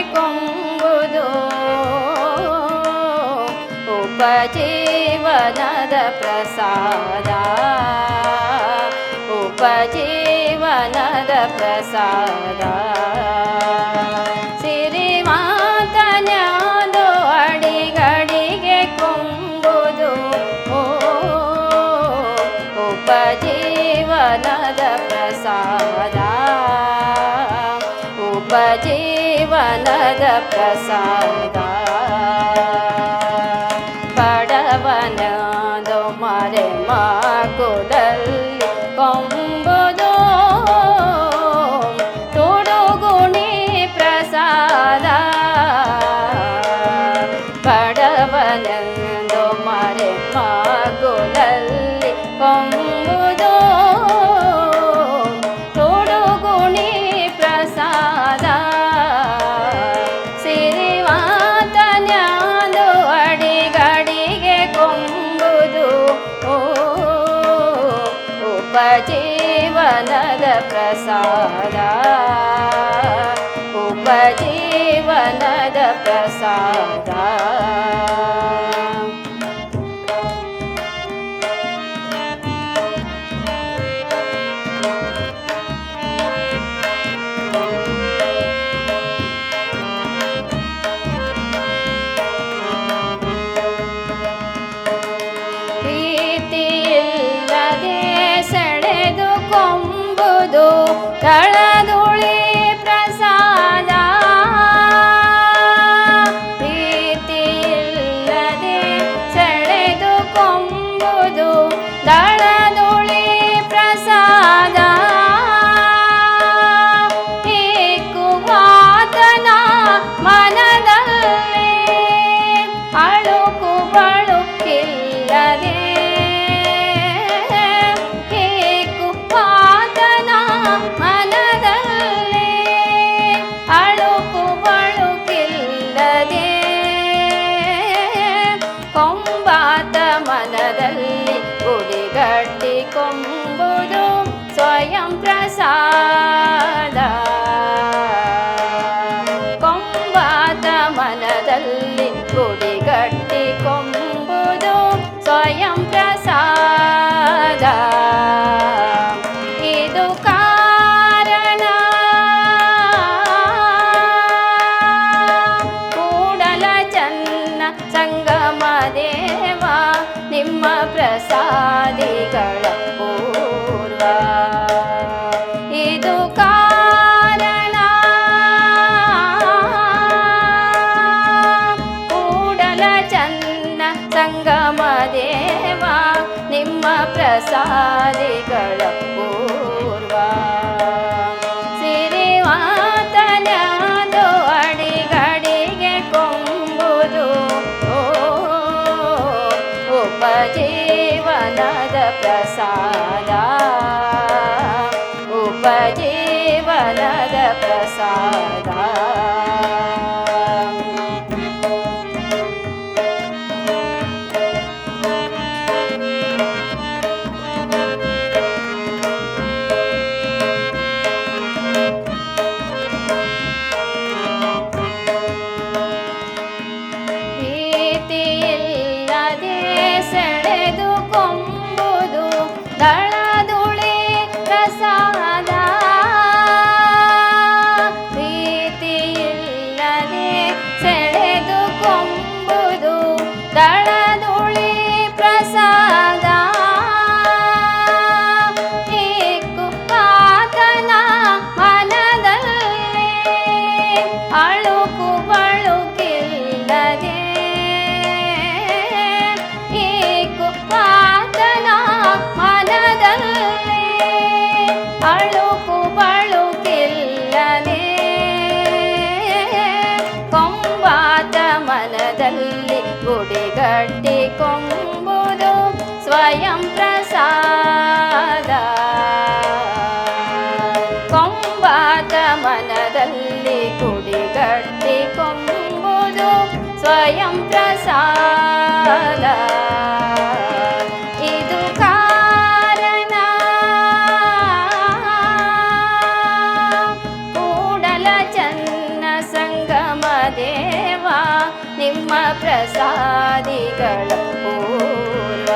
ಕೊಂಬುದು. ಉಪಜೀವನದ ಪ್ರಸಾದ. ಉಪಜೀವನದ ಪ್ರಸಾದ. प्रसादा। उपजीवनद प्रसाद नद प्रसा उपदेव नद ತಾಳ ಪ್ರಸಾದಿಗಳ ಪೂರ್ವ. ಸಿರಿವಾತನದು ಅಡಿಗಡಿಗೆ ಕೊಂಬುದು. ಓ ಉಪಜೀವನದ ಪ್ರಸಾದ. ಉಪಜೀವನದ 알레 ಶಕ್ತಿಗೊಂಬುದು ಸ್ವಯಂ ಪ್ರಸಾದ. ಇದು ಕಾರಣ. ಕೂಡಲ ಚನ್ನ ಸಂಗಮ ದೇವ ನಿಮ್ಮ ಪ್ರಸಾದಿಗಳ ಪೂರ್ವ.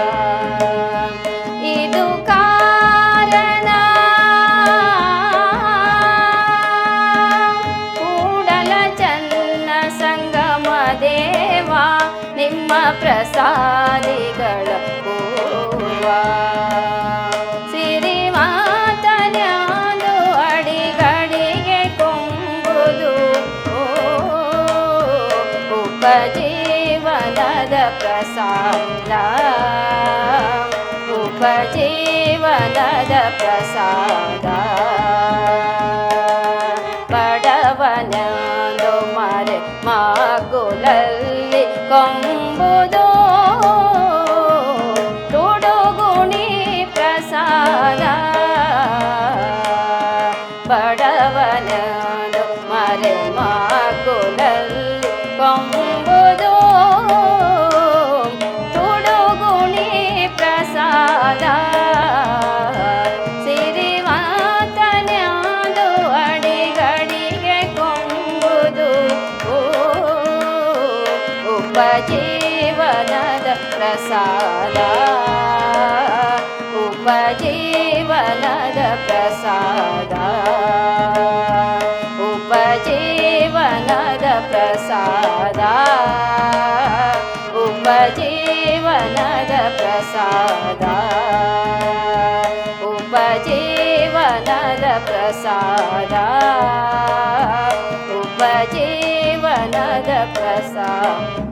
ಪ್ರಸಾದಿಗಳ ಹೂವ ಸಿರಿಮಾತನ್ಯಾದು ಅಡಿಗಡಿಗೆ ಕೊಂಬುದು ಓ, ಉಪಜೀವನದ ಪ್ರಸಾದ ಉಪಜೀವನದ ಪ್ರಸಾದ ಬಡವನದು ಮರೆ ಮಾಗುಲಲ್ಲಿ ಕೊಂಬುದು ಕೊಂಬುದು ತುಡುಗುಣಿ ಪ್ರಸಾದ. ಸಿರಿಮಾತನ್ಯಾದು ಅಡಿಗಡಿಗೆ ಕೊಂಬುದು. ಉಪಜೀವನದ ಪ್ರಸಾದ. ಉಪಜೀವನದ ಪ್ರಸಾದ. प्रसादा। उपजीवनद प्रसादा उपजीवनद प्रसादा उपजीवनद प्रसाद